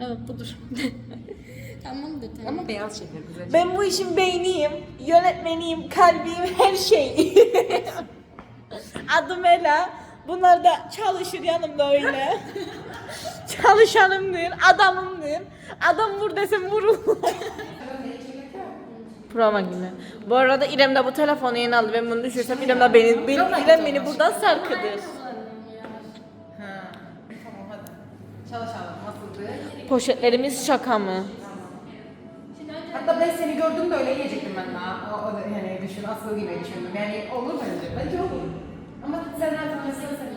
Evet budur. Tamamdır tamam. Ama beyaz şeker güzel. Ben bu işin beyniyim, yönetmeniyim, kalbiyim, her şey. Adım Ela. Bunlar da çalışır yanımda öyle. Çalışanımdır, adamımdır. Adam vur desem vurur. Prova günü. Bu arada İrem de bu telefonu yeni aldı. Ben bunu düşürsem İrem de beni, beni İrem beni buradan sarkıdır. Poşetlerimiz şaka mı? Hatta ben seni gördüm de öyle yiyecektim ben daha. O, o da yani düşün asıl gibi düşündüm. Yani olur bence. Bence olur. Ama sen her zaman sen sen.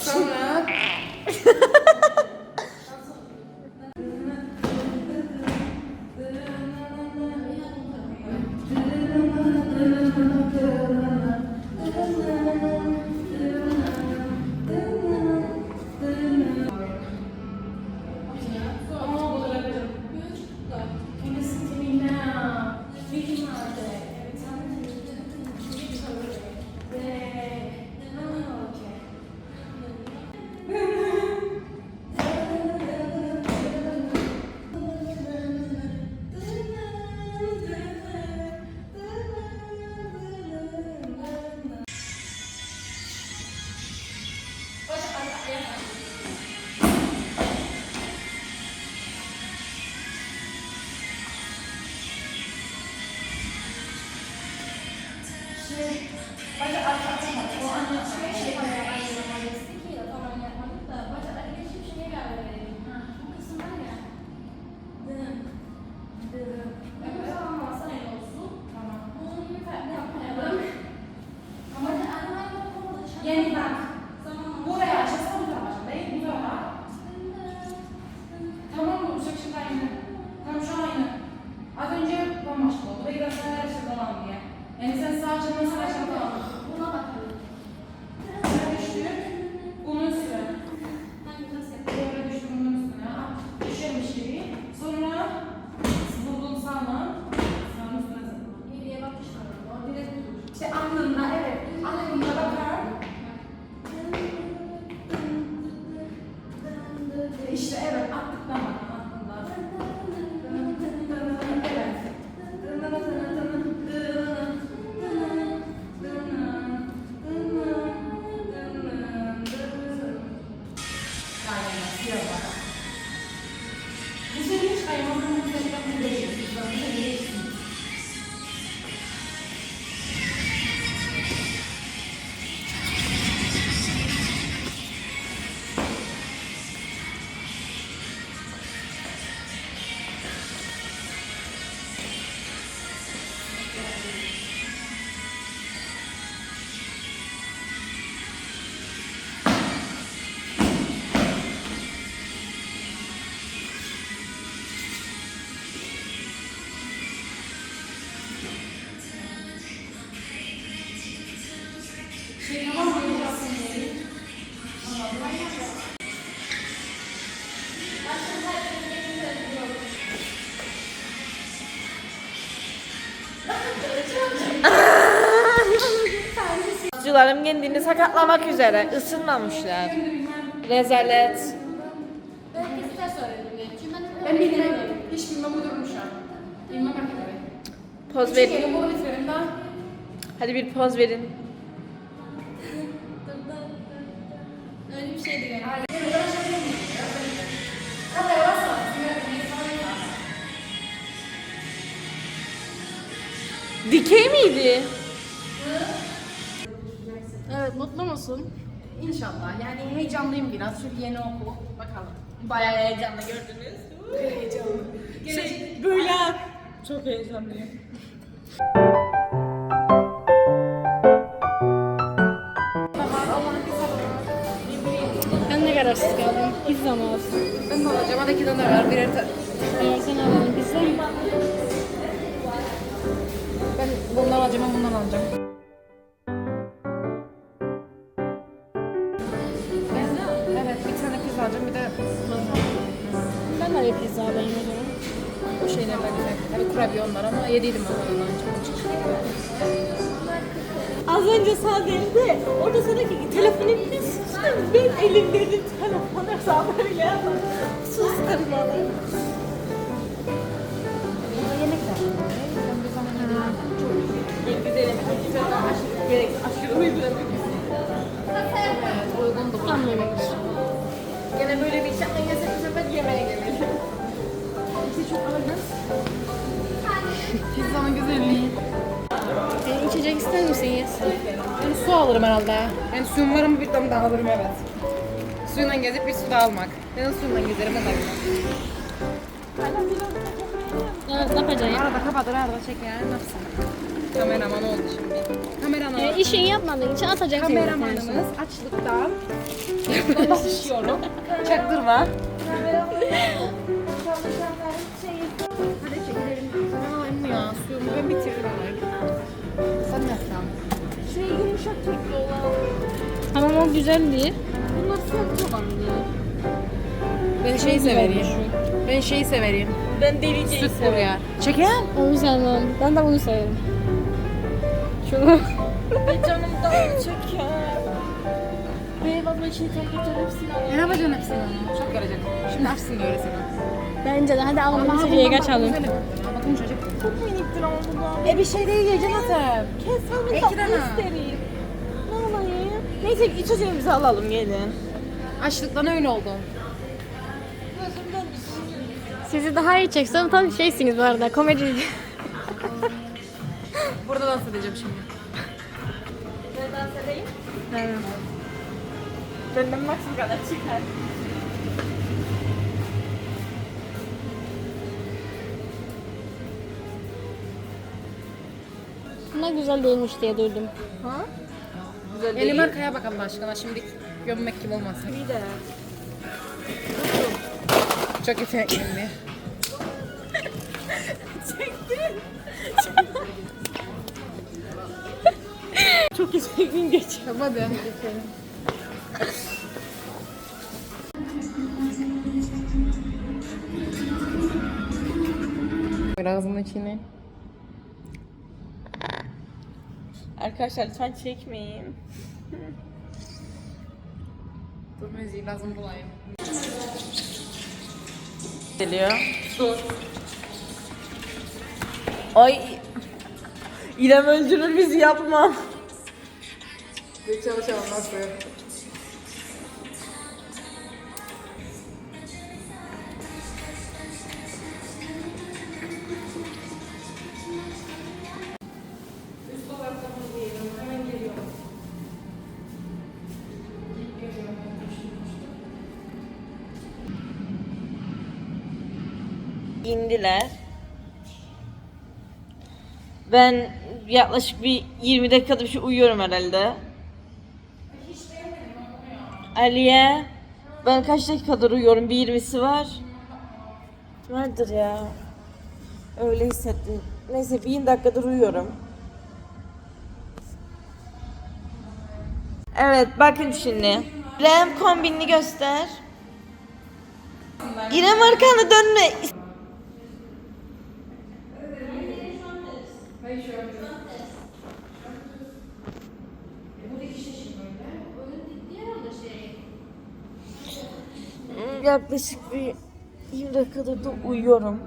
Sonra İşte not. Kendini sakatlamak üzere. ısınmamışlar. Rezalet. Belki size söyledim yani. Çünkü ben Ben bilmem. Hiç bilmem uydurmuş şu an. Bilmem hakikaten. Poz verin. kere bunu bitirelim daha. Hadi bir poz verin. Öyle bir şeydi galiba. Kamera basma. Dikey miydi? Mutlu musun? İnşallah. Yani heyecanlıyım biraz çünkü yeni okul. Bakalım. Bayağı heyecanlı gördünüz. Heyecanlı. Şey, böyle çok heyecanlıyım. Ben de kararsız kaldım. Pizza mı olsun? Ben de alacağım. Hadi iki tane ver. Birer tane. Eğer sen alalım pizza? Ben bundan alacağım, bundan alacağım. Ben de bir alacağım bir de ve pizza alayım o zaman. O şeyler de güzel. Tabii kurabiye onlar ama yediydim ben ondan çok. Az önce sana dedi. Orada sana ki telefonu bir sustum. Ben elimdeydim telefonu sana böyle yapma. Sustum bana. Yemekler. Ben bir zaman En güzel. Hakikaten aşırı gerek, aşırı uygun. da bu Tamam. Gene böyle bir şey yesek bu sefer yemeğe gelelim. İşte çok alırız. Pizzanın güzelliği. E, içecek ister misiniz? Ben su alırım herhalde. Ben suyum var ama bir tane daha alırım evet. Suyla gezip bir su da almak. Ben suyla gezerim ben de alırım. Evet, ne yapacaksın? Arada kapatır arada çeker. Ne yapsın? Kameraman oldu şimdi. E, işini yapmadığın için atacaksın. Kameramanımız açlıktan dolaşıyorum. Çaktırma. Hadi çekelim. Mı ya? Suyumu ben bitirdim alayım. Sen? Şey yumuşak kekli olan. Tamam o güzel değil. Bunlar sert olan diye. Ben şeyi severim. Ben şeyi severim. Ben deliceyi Süt buraya. Çeken. Onu sevmem. Ben de bunu severim. Şunu. Canım daha. Benim abla için terk eder hepsini. Ne yapacaksın hepsini? Çok görecek. Şimdi hepsini seni. Bence de. Hadi alalım içeceği kaçalım. Bakın çocuk. Çok miniktir ama bu da. E bir şey değil yiyeceksin zaten. Kes İki tatlı tane. isterim. Ne olayım? Neyse içeceğimizi alalım gelin. Açlıktan öyle oldu. Sizi daha iyi çeksem tam şeysiniz bu arada. Komedi. Burada dans edeceğim şimdi. Evet. Benden maksimum kadar çıkar. Bunlar güzel değilmiş diye duydum. Ha? Güzel değil. Elim arkaya bak Allah aşkına şimdi gömmek gibi olmasın. Bir de. Çok yetenekli. Çok güzel gün geçiyor. Hadi. Ağzının içine. Arkadaşlar lütfen çekmeyin. Dur müziği lazım bulayım. Geliyor. Dur. Ay. İrem öldürür bizi yapma. Bir çalışalım nasıl? İndiler. Ben yaklaşık bir 20 dakikada bir şey uyuyorum herhalde. Aliye, ben kaç dakikadır uyuyorum? Bir 20'si var. Vardır ya. Öyle hissettim. Neyse bir 20 dakikadır uyuyorum. Evet bakın şimdi. İrem kombinini göster. İrem arkanı dönme. Yaklaşık bir 20 dakikadır da uyuyorum.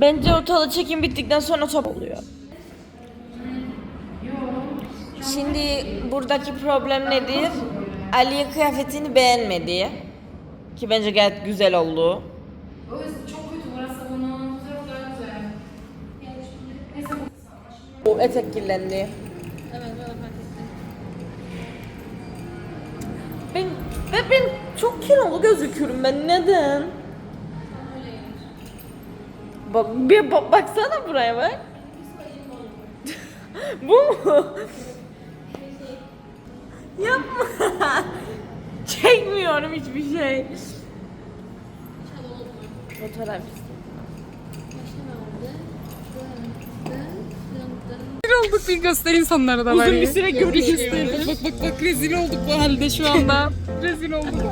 Bence ortalığı çekim bittikten sonra top oluyor. Şimdi buradaki problem nedir? Aliye kıyafetini beğenmedi. Ki bence gayet güzel oldu. Çok kötü burası bunun. Güzel güzel güzel. Neyse bu. Etek. Evet de fark ettim. Ben, ve ben çok kilolu gözüküyorum ben neden? Bak bir bak, baksana buraya bak. Bu mu? Yapma. Çekmiyorum hiçbir şey. Fotoğraf. Başka ne vardı? Rezil olduk bir göster insanlara da Uzun bir süre görüşüyoruz. Bak bak bak rezil olduk bu halde şu anda. rezil olduk.